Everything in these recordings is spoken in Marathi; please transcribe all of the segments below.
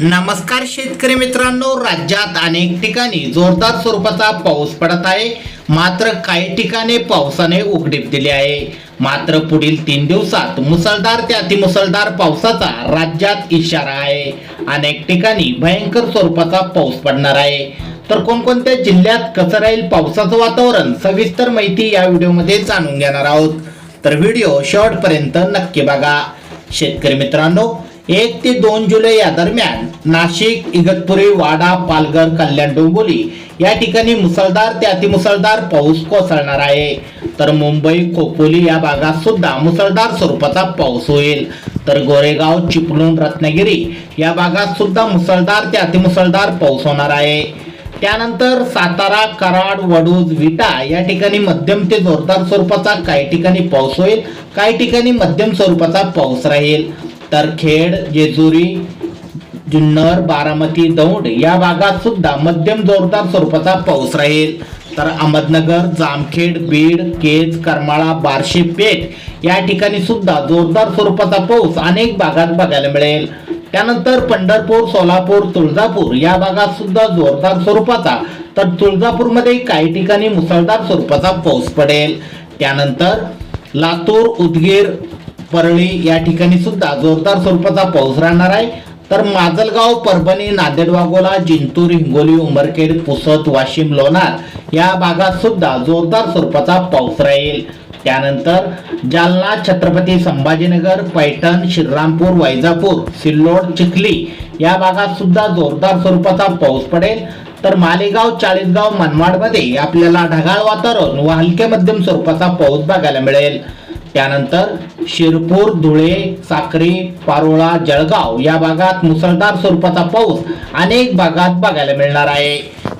नमस्कार शेतकरी मित्रांनो राज्यात अनेक ठिकाणी जोरदार स्वरूपाचा पाऊस पडत आहे. मात्र काही ठिकाणी पावसाने उघडीप दिली आहे. मात्र पुढील तीन दिवसात मुसळधार ते अतिमुसळधार पावसाचा राज्यात इशारा आहे. अनेक ठिकाणी भयंकर स्वरूपाचा पाऊस पडणार आहे. तर कोणकोणत्या जिल्ह्यात कसं राहील पावसाचं वातावरण सविस्तर माहिती या व्हिडिओमध्ये जाणून घेणार आहोत. तर व्हिडिओ शेवटपर्यंत नक्की बघा. शेतकरी मित्रांनो एक ते दोन जुलै या दरम्यान नाशिक इगतपुरी वाडा पालघर कल्याण डोंबोली या ठिकाणी मुसळधार ते अतिमुसळधार पाऊस कोसळणार आहे. तर मुंबई खोपोली या भागात सुद्धा मुसळधार स्वरूपाचा पाऊस होईल. तर गोरेगाव चिपळूण रत्नागिरी या भागात सुद्धा मुसळधार ते अतिमुसळधार पाऊस होणार आहे. त्यानंतर सातारा कराड वडूज विटा या ठिकाणी मध्यम ते जोरदार स्वरूपाचा काही ठिकाणी पाऊस होईल काही ठिकाणी मध्यम स्वरूपाचा पाऊस राहील. तर खेड जेजुरी जुन्नर बारामती दौंड या भागात सुद्धा मध्यम जोरदार स्वरूपाचा पाऊस राहील. तर अहमदनगर जामखेड बीड केज करमाळा बार्शी पेठ या ठिकाणी सुद्धा जोरदार स्वरूपाचा पाऊस अनेक भागात बघायला मिळेल. त्यानंतर पंढरपूर सोलापूर तुळजापूर या भागात सुद्धा जोरदार स्वरूपाचा तर तुळजापूरमध्ये काही ठिकाणी मुसळधार स्वरूपाचा पाऊस पडेल. त्यानंतर लातूर उदगीर परळी या ठिकाणी सुद्धा जोरदार स्वरूपाचा पाऊस राहणार आहे. तर माजलगाव परभणी नांदेड वाघोला जिंतूर हिंगोली उमरखेड पुसद वाशिम लोणार या भागात सुद्धा जोरदार स्वरूपाचा पाऊस राहील. त्यानंतर जालना छत्रपती संभाजीनगर पैठण श्रीरामपूर वैजापूर सिल्लोड चिखली या भागात सुद्धा जोरदार स्वरूपाचा पाऊस पडेल. तर मालेगाव चाळीसगाव मनमाडमध्ये आपल्याला ढगाळ वातावरण व हलक्या मध्यम स्वरूपाचा पाऊस बघायला मिळेल. त्यानंतर शिरपूर धुळे साक्री पारोळा जळगाव या भागात मुसळधार स्वरूपाचा पाऊस अनेक भागात बघायला मिळणार आहे.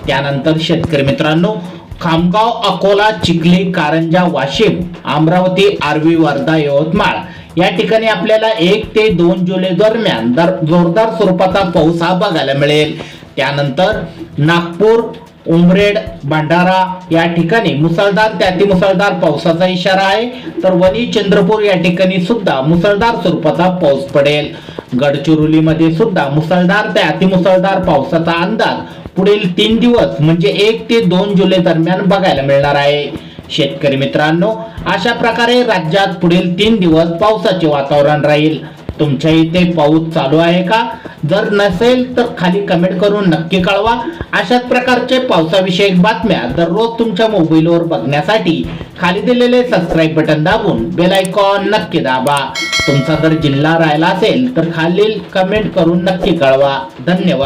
त्यानंतर शेतकरी मित्रांनो खामगाव अकोला चिखली कारंजा वाशिम अमरावती आर्वी वर्धा यवतमाळ या ठिकाणी आपल्याला एक ते दोन जुलै दरम्यान दर जोरदार स्वरूपाचा पाऊस हा बघायला मिळेल. त्यानंतर नागपूर उमरेड भंडारा या ठिकाणी मुसळधार ते अतिमुसळधार पावसाचा इशारा आहे. तर वणी चंद्रपूर या ठिकाणी सुद्धा मुसळधार स्वरूपाचा पाऊस पडेल. गडचिरोलीमध्ये सुद्धा मुसळधार ते अतिमुसळधार पावसाचा अंदाज पुढील तीन दिवस म्हणजे एक ते दोन जुलै दरम्यान बघायला मिळणार आहे. शेतकरी मित्रांनो अशा प्रकारे राज्यात पुढील तीन दिवस पावसाचे वातावरण राहील. तुमच्या इथे पाऊस चालू आहे का? जर नसेल तर खाली कमेंट करून नक्की कळवा. अशाच प्रकारचे पावसाविषयक बातम्या दररोज तुमच्या मोबाईलवर बघण्यासाठी खाली दिलेले सबस्क्राईब बटन दाबून बेल आयकॉन नक्की दाबा. तुमचा जर जिल्हा राहिला असेल तर खालील कमेंट करून नक्की कळवा. धन्यवाद.